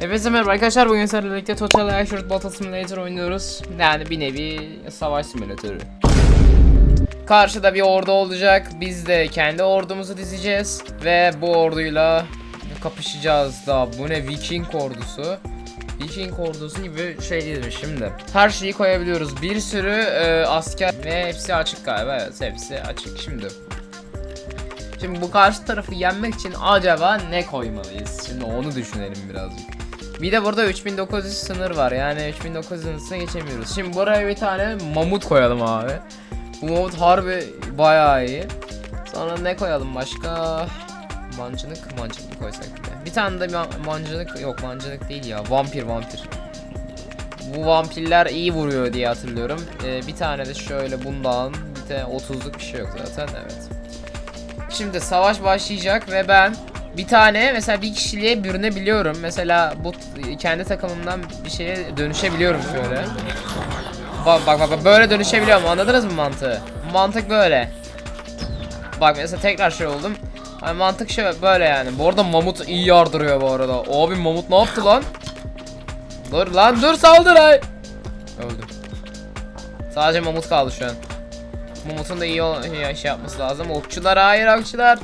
Hepinize merhaba arkadaşlar bugün sizlerle birlikte Total Assured Battle Simulator oynuyoruz. Yani bir nevi savaş simülatörü. Karşıda bir ordu olacak. Biz de kendi ordumuzu dizeceğiz. Ve bu orduyla kapışacağız da. Bu ne Viking ordusu. Viking ordusu gibi şey değil şimdi. Her şeyi koyabiliyoruz. Bir sürü e, asker ve hepsi açık galiba. Evet hepsi açık. Şimdi Şimdi bu karşı tarafı yenmek için acaba ne koymalıyız? Şimdi onu düşünelim birazcık. Bir de burada 3900 sınır var. Yani 3900 sınırına geçemiyoruz. Şimdi buraya bir tane mamut koyalım abi. Bu mamut harbi bayağı iyi. Sonra ne koyalım başka? Mancınık, mancınık koysak bir de. Bir tane de ma- mancınık, yok mancınık değil ya. Vampir, vampir. Bu vampirler iyi vuruyor diye hatırlıyorum. Ee, bir tane de şöyle bundan. Bir de 30'luk bir şey yok zaten, evet. Şimdi savaş başlayacak ve ben bir tane mesela bir kişiliğe bürünebiliyorum. Mesela bu kendi takımımdan bir şeye dönüşebiliyorum şöyle. Bak bak bak böyle dönüşebiliyorum. Anladınız mı mantığı? Mantık böyle. Bak mesela tekrar şey oldum. Hani mantık şey böyle yani. Bu arada mamut iyi yardırıyor bu arada. Abi mamut ne yaptı lan? Dur lan dur saldır ay. Öldüm. Sadece mamut kaldı şu an. Mamut'un da iyi şey yapması lazım. Okçular hayır okçular.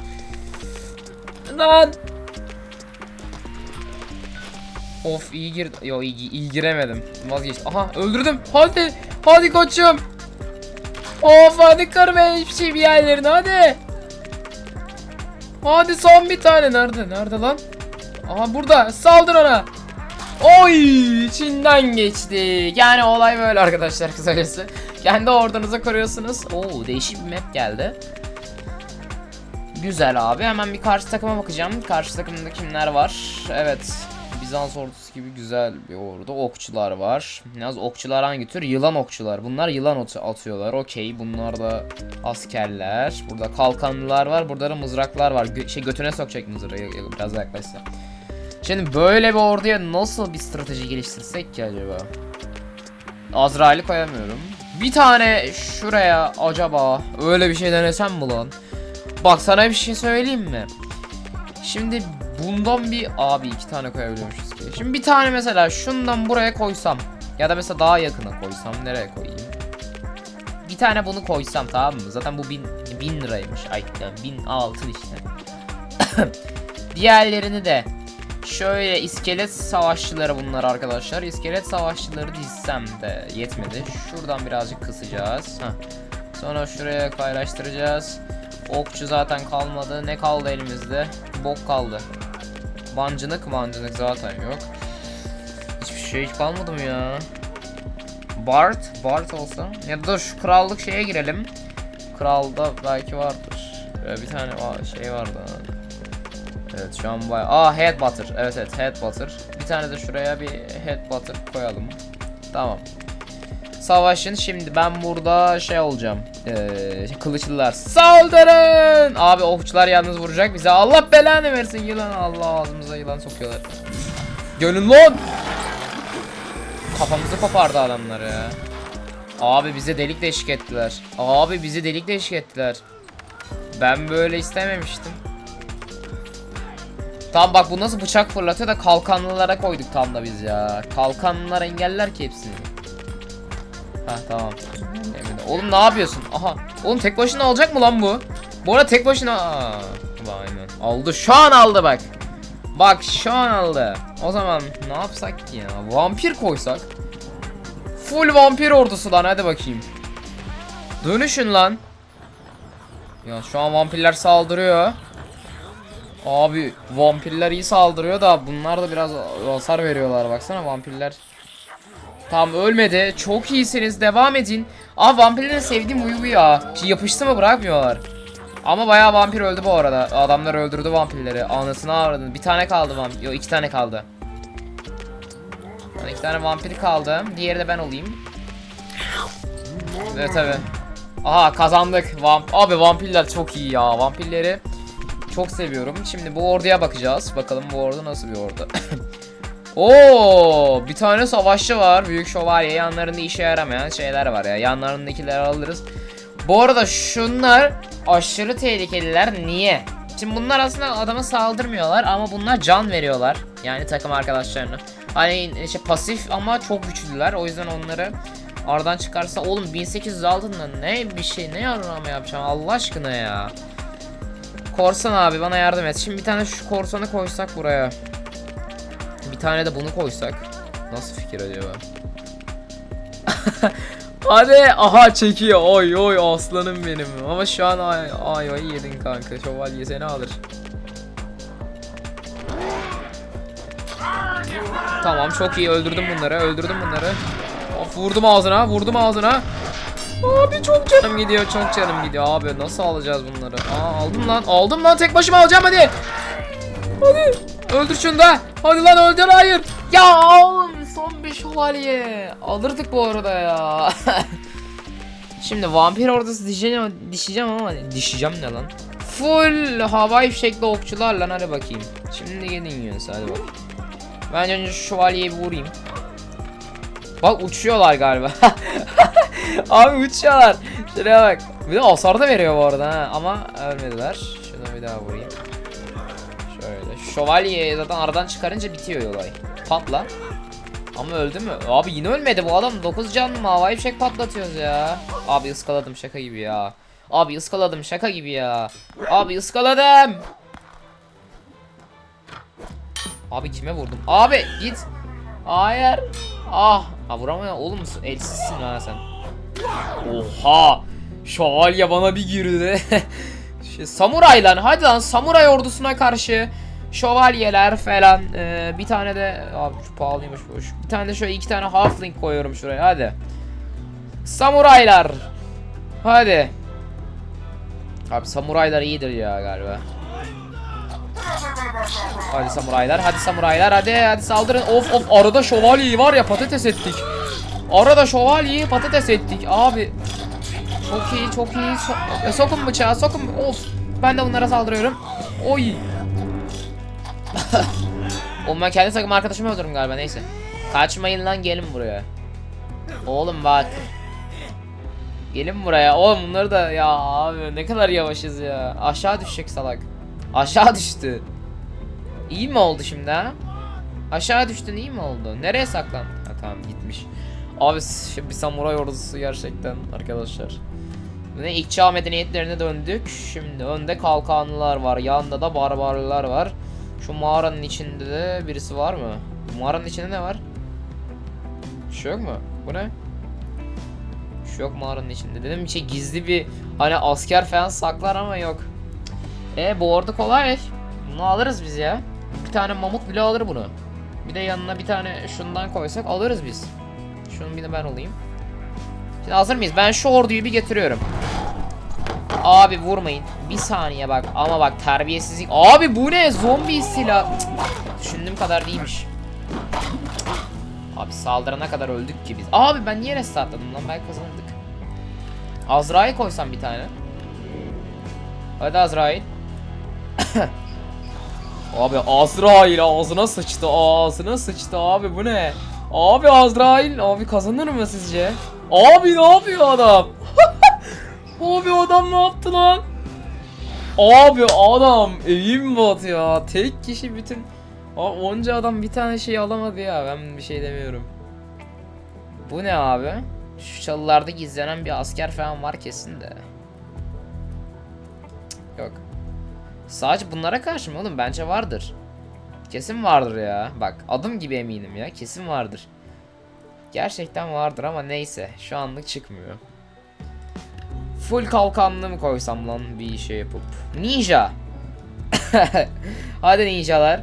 Lan. Of iyi gir Yo iyi, iyi giremedim. Vazgeçtim. Aha öldürdüm. Hadi. Hadi koçum. Of hadi kırma hiçbir şey bir yerlerini hadi. Hadi son bir tane nerede? Nerede lan? Aha burada. Saldır ona. Oy içinden geçti. Yani olay böyle arkadaşlar kısacası. Kendi ordunuzu kuruyorsunuz. Oo değişik bir map geldi. Güzel abi. Hemen bir karşı takıma bakacağım. Karşı takımda kimler var? Evet. Bizans ordusu gibi güzel bir ordu. Okçular var. Yalnız okçular hangi tür? Yılan okçular. Bunlar yılan ot- atıyorlar. Okey. Bunlar da askerler. Burada kalkanlılar var. Burada da mızraklar var. Gö- şey götüne sokacak mızrağı. Biraz yaklaşsa. Şimdi böyle bir orduya nasıl bir strateji geliştirsek ki acaba? Azrail'i koyamıyorum. Bir tane şuraya acaba öyle bir şey denesem mi lan? Bak sana bir şey söyleyeyim mi? Şimdi bundan bir abi iki tane koyabiliyormuşuz ki. Şimdi bir tane mesela şundan buraya koysam ya da mesela daha yakına koysam nereye koyayım? Bir tane bunu koysam tamam mı? Zaten bu bin, bin liraymış. Ay yani bin altın işte. Diğerlerini de Şöyle iskelet savaşçıları bunlar arkadaşlar. İskelet savaşçıları dizsem de yetmedi. Şuradan birazcık kısacağız. Heh. Sonra şuraya paylaştıracağız. Okçu zaten kalmadı. Ne kaldı elimizde? Bok kaldı. Bancınık mancınık zaten yok. Hiçbir şey hiç kalmadı mı ya? Bart, Bart olsa. Ya da şu krallık şeye girelim. Kralda belki vardır. Ee, bir tane şey vardı. Evet şu an bayağı... Aa head butter. Evet evet head butter. Bir tane de şuraya bir head butter koyalım. Tamam. Savaşın şimdi ben burada şey olacağım. Ee, kılıçlılar saldırın. Abi okçular yalnız vuracak bize. Allah belanı versin yılan. Allah ağzımıza yılan sokuyorlar. Gönül lan. Kafamızı kopardı adamlar ya. Abi bize delik deşik ettiler. Abi bizi delik deşik ettiler. Ben böyle istememiştim. Tam bak bu nasıl bıçak fırlatıyor da kalkanlılara koyduk tam da biz ya. Kalkanlılar engeller ki hepsini. Ha tamam. Emin ol. Oğlum ne yapıyorsun? Aha. Oğlum tek başına alacak mı lan bu? Bu arada tek başına... Aa, aynen. Aldı. Şu an aldı bak. Bak şu an aldı. O zaman ne yapsak ki ya? Vampir koysak. Full vampir ordusu lan hadi bakayım. Dönüşün lan. Ya şu an vampirler saldırıyor. Abi vampirler iyi saldırıyor da bunlar da biraz hasar veriyorlar baksana vampirler. Tam ölmedi. Çok iyisiniz. Devam edin. Aa vampirlerin sevdiğim huyu bu ya. Şey, yapıştı mı bırakmıyorlar. Ama bayağı vampir öldü bu arada. Adamlar öldürdü vampirleri. Anasını avradın. Bir tane kaldı vampir. Yok iki tane kaldı. Yani iki tane vampir kaldı. Diğeri de ben olayım. Evet tabi. Aha kazandık. Vamp Abi vampirler çok iyi ya. Vampirleri çok seviyorum. Şimdi bu orduya bakacağız. Bakalım bu ordu nasıl bir ordu. Oo, bir tane savaşçı var. Büyük şövalye. Yanlarında işe yaramayan şeyler var ya. Yanlarındakileri alırız. Bu arada şunlar aşırı tehlikeliler. Niye? Şimdi bunlar aslında adama saldırmıyorlar ama bunlar can veriyorlar. Yani takım arkadaşlarını. Hani işte pasif ama çok güçlüler. O yüzden onları aradan çıkarsa oğlum 1800 altında ne bir şey ne yararama yapacağım Allah aşkına ya. Korsan abi bana yardım et. Şimdi bir tane şu korsanı koysak buraya. Tane de bunu koysak. Nasıl fikir acaba? Hadi aha çekiyor. Oy oy aslanım benim. Ama şu an ay ay ay yedin kanka. Şövalye seni alır. Tamam çok iyi. Öldürdüm bunları öldürdüm bunları. Of vurdum ağzına vurdum ağzına. Abi çok canım gidiyor çok canım gidiyor. Abi nasıl alacağız bunları? Aa aldım lan aldım lan. Tek başıma alacağım hadi Hadi öldür şunu da hadi lan öldür hayır Ya son bir şövalye alırdık bu arada ya Şimdi vampir ordası dişeceğim, dişeceğim ama dişeceğim ne lan? Full havai fişekli okçular lan hadi bakayım. Şimdi gelin yiyoruz hadi bak. Ben önce şu şövalyeyi bir vurayım. Bak uçuyorlar galiba. Abi uçuyorlar. Şuraya bak. Bir de hasar da veriyor bu arada ha. Ama ölmediler. Şunu bir daha vurayım. Şövalyeyi zaten aradan çıkarınca bitiyor olay. Patla. Ama öldü mü? Abi yine ölmedi bu adam 9 can mı? Havai fişek patlatıyoruz ya. Abi ıskaladım şaka gibi ya. Abi ıskaladım şaka gibi ya. Abi ıskaladım. Abi kime vurdum? Abi git. Hayır. Ah. Ha vuramıyor oğlum elsizsin ha sen. Oha. Şövalye bana bir girdi. şey, samuray lan hadi lan samuray ordusuna karşı şövalyeler falan ee, bir tane de abi şu pahalıymış bu iş. bir tane de şöyle iki tane halfling koyuyorum şuraya hadi. Samuraylar hadi. Abi samuraylar iyidir ya galiba. Hadi samuraylar hadi samuraylar hadi hadi saldırın. Of of arada şövalyeyi var ya patates ettik. Arada şövalyeyi patates ettik. Abi çok iyi çok iyi. So- e, sokun bıçağı sokun. Of ben de bunlara saldırıyorum. Oy Oğlum ben kendi takım arkadaşımı öldürdüm galiba neyse. Kaçmayın lan gelin buraya. Oğlum bak. Gelin buraya. Oğlum bunları da ya abi ne kadar yavaşız ya. Aşağı düşecek salak. Aşağı düştü. İyi mi oldu şimdi ha? Aşağı düştün iyi mi oldu? Nereye saklan? Ha tamam gitmiş. Abi bir samuray ordusu gerçekten arkadaşlar. Ne ilk çağ medeniyetlerine döndük. Şimdi önde kalkanlılar var. Yanında da barbarlar var. Şu mağaranın içinde de birisi var mı? Mağaranın içinde ne var? Bir şey yok mu? Bu ne? Bir şey yok mağaranın içinde. Dedim bir şey gizli bir hani asker falan saklar ama yok. E bu ordu kolay. Bunu alırız biz ya. Bir tane mamut bile alır bunu. Bir de yanına bir tane şundan koysak alırız biz. Şunu bir de ben alayım. Şimdi hazır mıyız? Ben şu orduyu bir getiriyorum. Abi vurmayın. Bir saniye bak ama bak terbiyesizlik. Abi bu ne? Zombi silah. Düşündüğüm kadar değilmiş. Abi saldırana kadar öldük ki biz. Abi ben niye restartladım lan? Belki kazanırdık. Azrail koysam bir tane. Hadi Azrail. abi Azrail ağzına sıçtı. Ağzına sıçtı abi bu ne? Abi Azrail abi kazanır mı sizce? Abi ne yapıyor adam? Abi adam ne yaptı lan? Abi adam eğim bot ya. Tek kişi bütün Aa, onca adam bir tane şey alamadı ya. Ben bir şey demiyorum. Bu ne abi? Şu çalılarda gizlenen bir asker falan var kesin de. Yok. Sadece bunlara karşı mı oğlum? Bence vardır. Kesin vardır ya. Bak adım gibi eminim ya. Kesin vardır. Gerçekten vardır ama neyse. Şu anlık çıkmıyor. Full kalkanlı mı koysam lan bir şey yapıp. Ninja. Hadi ninjalar.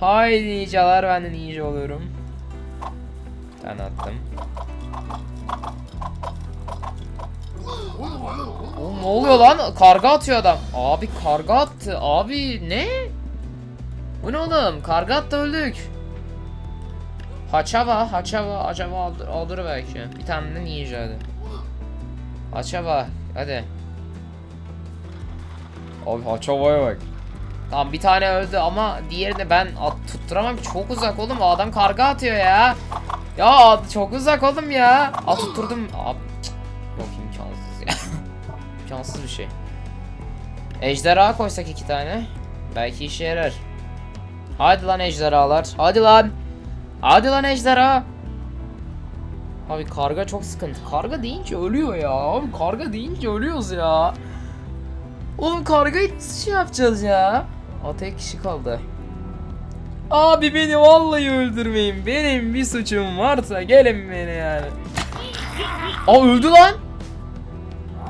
Haydi ninjalar ben de ninja oluyorum. Ben attım. Oğlum ne oluyor lan? Karga atıyor adam. Abi karga attı. Abi ne? Bu ne oğlum? Karga attı öldük. Haçava, Haçava acaba aldır, aldır belki. Bir tane de ninja hadi. Haçava hadi. Abi Haçava'ya bak. Tamam bir tane öldü ama diğerini ben at, tutturamam çok uzak oğlum o adam karga atıyor ya. Ya çok uzak oğlum ya. At tutturdum. Abi yok imkansız ya. imkansız bir şey. Ejderha koysak iki tane. Belki işe yarar. Hadi lan ejderhalar. Hadi lan. Hadi lan ejderha. Abi karga çok sıkıntı. Karga deyince ölüyor ya. Abi karga deyince ölüyoruz ya. Oğlum karga şey yapacağız ya. O tek kişi kaldı. Abi beni vallahi öldürmeyin. Benim bir suçum varsa gelin beni yani. Aa öldü lan.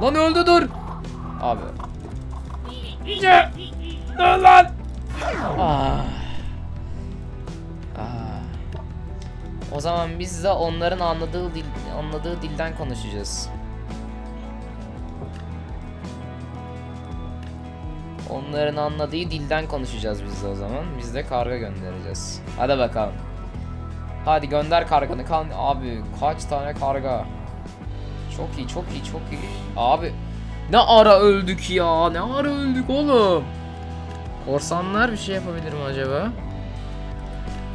Lan öldü dur. Abi. Ne? Lan? Ah. O zaman biz de onların anladığı dil, anladığı dilden konuşacağız. Onların anladığı dilden konuşacağız biz de o zaman. Biz de karga göndereceğiz. Hadi bakalım. Hadi gönder karganı. Kan abi kaç tane karga? Çok iyi, çok iyi, çok iyi. Abi ne ara öldük ya? Ne ara öldük oğlum? Korsanlar bir şey yapabilir mi acaba?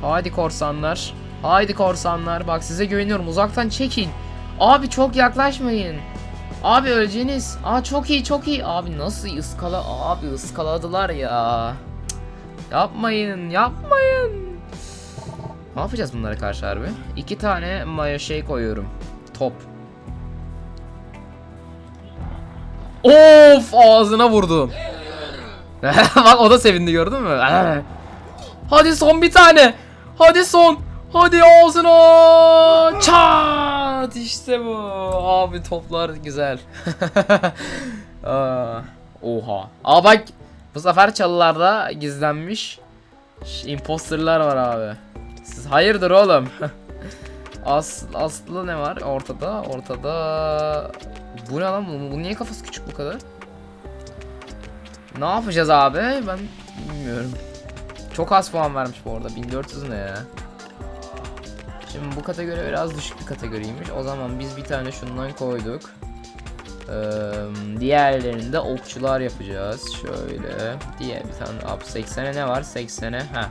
Haydi korsanlar. Haydi korsanlar. Bak size güveniyorum. Uzaktan çekin. Abi çok yaklaşmayın. Abi öleceğiniz. Aa çok iyi çok iyi. Abi nasıl ıskala abi ıskaladılar ya. Cık. Yapmayın yapmayın. Ne yapacağız bunlara karşı harbi? İki tane mayo şey koyuyorum. Top. Of ağzına vurdum. Bak o da sevindi gördün mü? Hadi son bir tane. Hadi son. Hadi ağzına. Çat işte bu. Abi toplar güzel. Oha. Aa bak bu sefer çalılarda gizlenmiş imposterlar var abi. Siz hayırdır oğlum? As aslı ne var ortada? Ortada bu ne lan? Bu, bu niye kafası küçük bu kadar? Ne yapacağız abi? Ben bilmiyorum. Çok az puan vermiş bu arada. 1400 ne ya? Şimdi bu kategori biraz düşük bir kategoriymiş. O zaman biz bir tane şundan koyduk. Ee, diğerlerini de okçular yapacağız. Şöyle. Diğer bir tane up 80'e ne var? 80'e ha.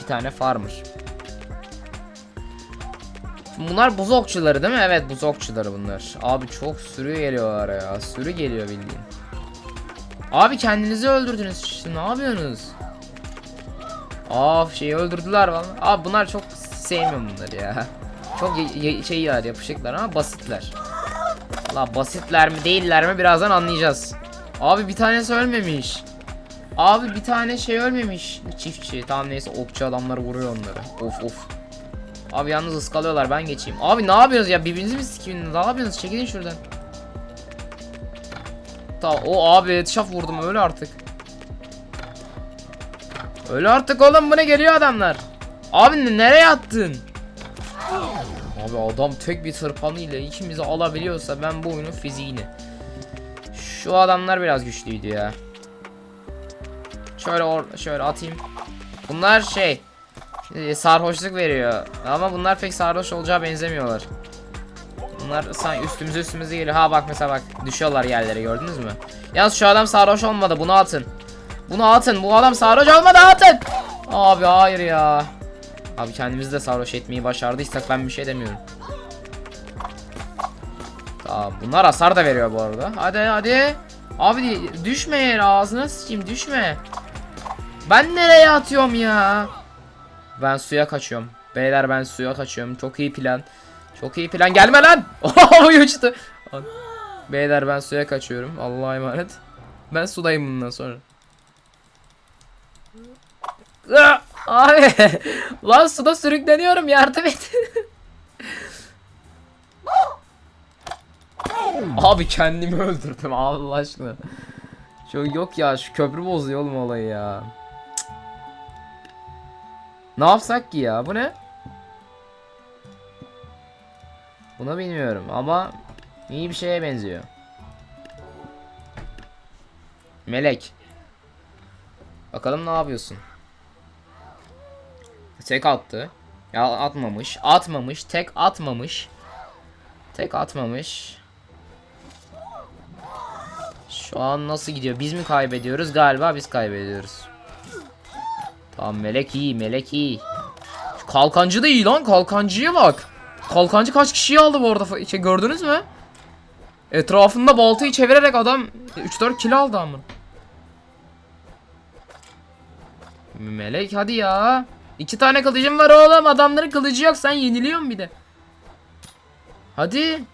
Bir tane farmer. Bunlar buz okçuları değil mi? Evet buz okçuları bunlar. Abi çok sürü geliyorlar ya. Sürü geliyor bildiğin. Abi kendinizi öldürdünüz işte ne yapıyorsunuz? Of şeyi öldürdüler valla. Abi bunlar çok sevmiyorum bunları ya. Çok şey ya yapışıklar ama basitler. La basitler mi değiller mi birazdan anlayacağız. Abi bir tanesi ölmemiş. Abi bir tane şey ölmemiş. Çiftçi. Tamam neyse okçu adamlar vuruyor onları. Of of. Abi yalnız ıskalıyorlar ben geçeyim. Abi ne yapıyorsunuz ya birbirinizi mi sikiyorsunuz? Ne yapıyorsunuz? Çekilin şuradan. Tamam o abi headshot vurdum öyle artık. Öyle artık oğlum bu ne geliyor adamlar. Abi ne- nereye attın? Abi adam tek bir tırpanıyla ikimizi alabiliyorsa ben bu oyunun fiziğini. Şu adamlar biraz güçlüydü ya. Şöyle or şöyle atayım. Bunlar şey e, sarhoşluk veriyor. Ama bunlar pek sarhoş olacağı benzemiyorlar. Bunlar sanki üstümüze üstümüze geliyor. Ha bak mesela bak düşüyorlar yerlere gördünüz mü? Yalnız şu adam sarhoş olmadı bunu atın. Bunu atın bu adam sarhoş olmadı atın. Abi hayır ya. Abi kendimizi de sarhoş etmeyi başardıysak ben bir şey demiyorum. Tamam bunlar hasar da veriyor bu arada. Hadi hadi. Abi düşme yere ağzına sıçayım düşme. Ben nereye atıyorum ya? Ben suya kaçıyorum. Beyler ben suya kaçıyorum. Çok iyi plan. Çok iyi plan. Gelme lan. Uçtu. Beyler ben suya kaçıyorum. Allah'a emanet. Ben sudayım bundan sonra. Abi lan suda sürükleniyorum yardım et. Abi kendimi öldürdüm Allah aşkına. Çok yok ya şu köprü bozuyor oğlum olayı ya. Ne yapsak ki ya bu ne? Buna bilmiyorum ama iyi bir şeye benziyor. Melek. Bakalım ne yapıyorsun? Tek attı. Ya atmamış. Atmamış. Tek atmamış. Tek atmamış. Şu an nasıl gidiyor? Biz mi kaybediyoruz? Galiba biz kaybediyoruz. Tamam melek iyi. Melek iyi. Kalkancı da iyi lan. Kalkancıya bak. Kalkancı kaç kişiyi aldı bu arada? Şey, gördünüz mü? Etrafında baltayı çevirerek adam 3-4 kill aldı ama. Melek hadi ya. İki tane kılıcım var oğlum. Adamların kılıcı yok. Sen yeniliyorsun bir de. Hadi.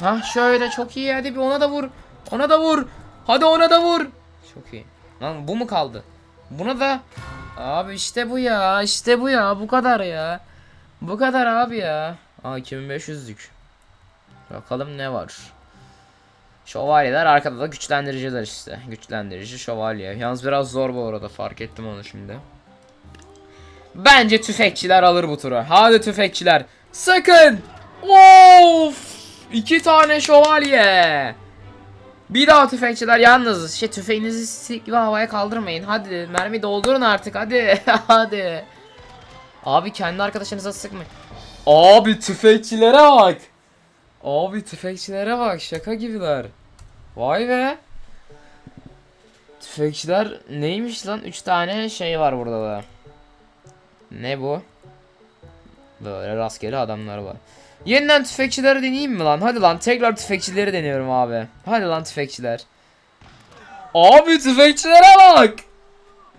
Ha şöyle çok iyi. Hadi bir ona da vur. Ona da vur. Hadi ona da vur. Çok iyi. Lan bu mu kaldı? Buna da Abi işte bu ya. işte bu ya. Bu kadar ya. Bu kadar abi ya. Aa 2500'lük. Bakalım ne var. Şövalyeler arkada da güçlendiriciler işte. Güçlendirici şövalye. Yalnız biraz zor bu arada fark ettim onu şimdi. Bence tüfekçiler alır bu turu. Hadi tüfekçiler. Sakın. Of. İki tane şövalye. Bir daha tüfekçiler yalnız şey tüfeğinizi sik gibi havaya kaldırmayın. Hadi mermi doldurun artık hadi. hadi. Abi kendi arkadaşınıza sıkmayın. Abi tüfekçilere bak. Abi tüfekçilere bak şaka gibiler. Vay be. Tüfekçiler neymiş lan? 3 tane şey var burada da. Ne bu? Böyle rastgele adamlar var. Yeniden tüfekçileri deneyeyim mi lan? Hadi lan tekrar tüfekçileri deniyorum abi. Hadi lan tüfekçiler. Abi tüfekçilere bak.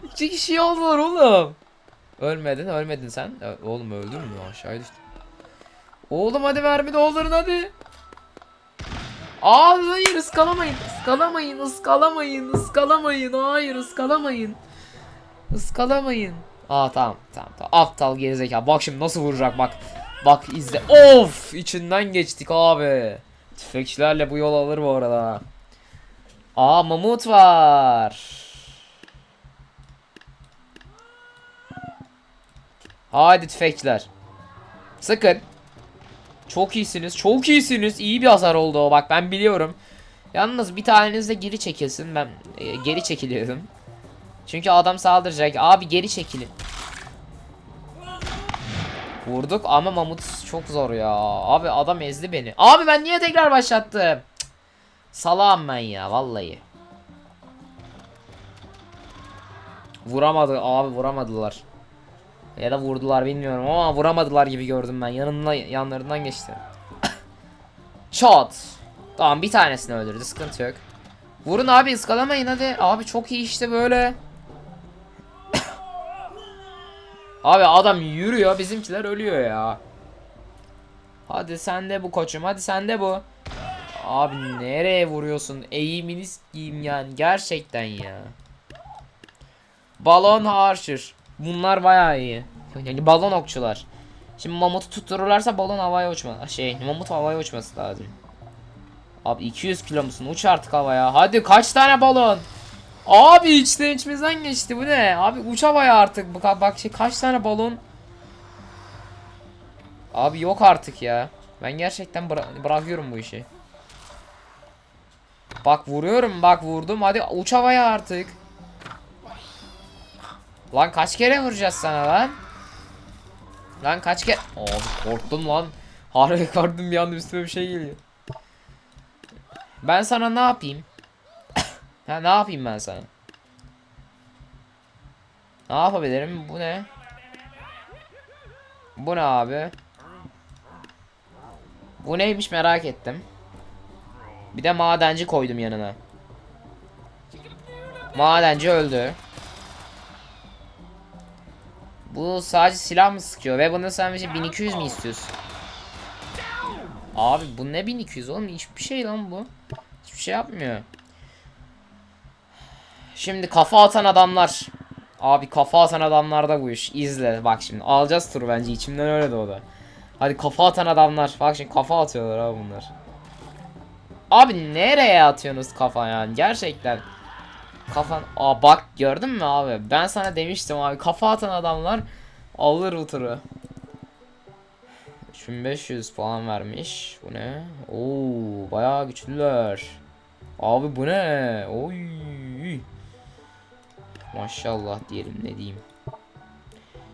İki kişi oldular oğlum. Ölmedin ölmedin sen. Oğlum öldün mü aşağıya düştün. Oğlum hadi mermi doldurun hadi. Aa hayır ıskalamayın. Iskalamayın ıskalamayın ıskalamayın. Hayır ıskalamayın. Iskalamayın. Aa tamam tamam tamam. Aptal gerizekalı. Bak şimdi nasıl vuracak bak. Bak izle. Of içinden geçtik abi. Tüfekçilerle bu yol alır bu arada. Aa mamut var. Haydi tüfekçiler. Sakın. Çok iyisiniz. Çok iyisiniz. İyi bir hasar oldu o. Bak ben biliyorum. Yalnız bir taneniz de geri çekilsin. Ben e, geri çekiliyorum. Çünkü adam saldıracak. Abi geri çekilin. Vurduk ama mamut çok zor ya. Abi adam ezdi beni. Abi ben niye tekrar başlattım? Cık. Salağım ben ya vallahi. Vuramadı abi vuramadılar. Ya da vurdular bilmiyorum ama vuramadılar gibi gördüm ben. Yanından yanlarından geçti. Shot. Tamam bir tanesini öldürdü sıkıntı yok. Vurun abi ıskalamayın hadi. Abi çok iyi işte böyle. Abi adam yürüyor bizimkiler ölüyor ya. Hadi sen de bu koçum hadi sen de bu. Abi nereye vuruyorsun? Eğiminiz giyim yani gerçekten ya. Balon Archer. Bunlar bayağı iyi. Yani balon okçular. Şimdi mamutu tuttururlarsa balon havaya uçma. Şey mamut havaya uçması lazım. Abi 200 kilo musun? Uç artık havaya. Hadi kaç tane balon? Abi içten içimizden geçti bu ne? Abi uç havaya artık. Bu bak şey kaç tane balon? Abi yok artık ya. Ben gerçekten bıra- bırakıyorum bu işi. Bak vuruyorum bak vurdum. Hadi uç havaya artık. Lan kaç kere vuracağız sana lan? Lan kaç kere? Abi korktum lan. Harbi korktum bir anda üstüme bir şey geliyor. Ben sana ne yapayım? Ha ne yapayım ben sana? Ne yapabilirim? Bu ne? Bu ne abi? Bu neymiş merak ettim. Bir de madenci koydum yanına. Madenci öldü. Bu sadece silah mı sıkıyor ve bunu sen şey 1200 mi istiyorsun? Abi bu ne 1200 oğlum hiçbir şey lan bu. Hiçbir şey yapmıyor. Şimdi kafa atan adamlar. Abi kafa atan adamlarda bu iş. İzle bak şimdi alacağız turu bence içimden öyle doğdu. Hadi kafa atan adamlar. Bak şimdi kafa atıyorlar abi bunlar. Abi nereye atıyorsunuz kafa yani gerçekten. Kafan Aa bak gördün mü abi? Ben sana demiştim abi kafa atan adamlar alır bu turu. 3500 puan vermiş. Bu ne? Oo bayağı güçlüler. Abi bu ne? Oy. Maşallah diyelim ne diyeyim.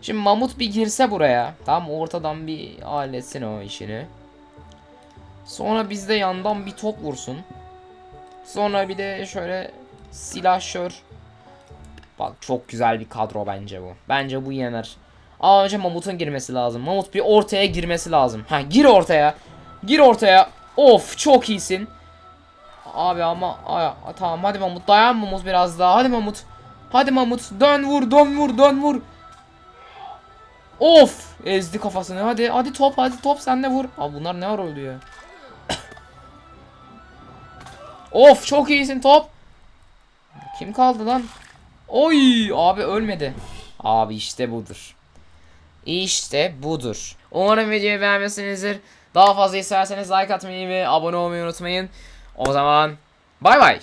Şimdi Mamut bir girse buraya. Tam ortadan bir halletsin o işini. Sonra bizde yandan bir top vursun. Sonra bir de şöyle silahşör. Bak çok güzel bir kadro bence bu. Bence bu yener. Aa önce Mamut'un girmesi lazım. Mamut bir ortaya girmesi lazım. Ha gir ortaya. Gir ortaya. Of çok iyisin. Abi ama aa, tamam hadi Mamut dayan Mamut biraz daha. Hadi Mamut. Hadi Mahmut dön vur dön vur dön vur. Of ezdi kafasını hadi hadi top hadi top sen de vur. Abi bunlar ne ara öldü ya. of çok iyisin top. Kim kaldı lan? Oy abi ölmedi. Abi işte budur. İşte budur. Umarım videoyu beğenmişsinizdir. Daha fazla isterseniz like atmayı ve abone olmayı unutmayın. O zaman bay bay.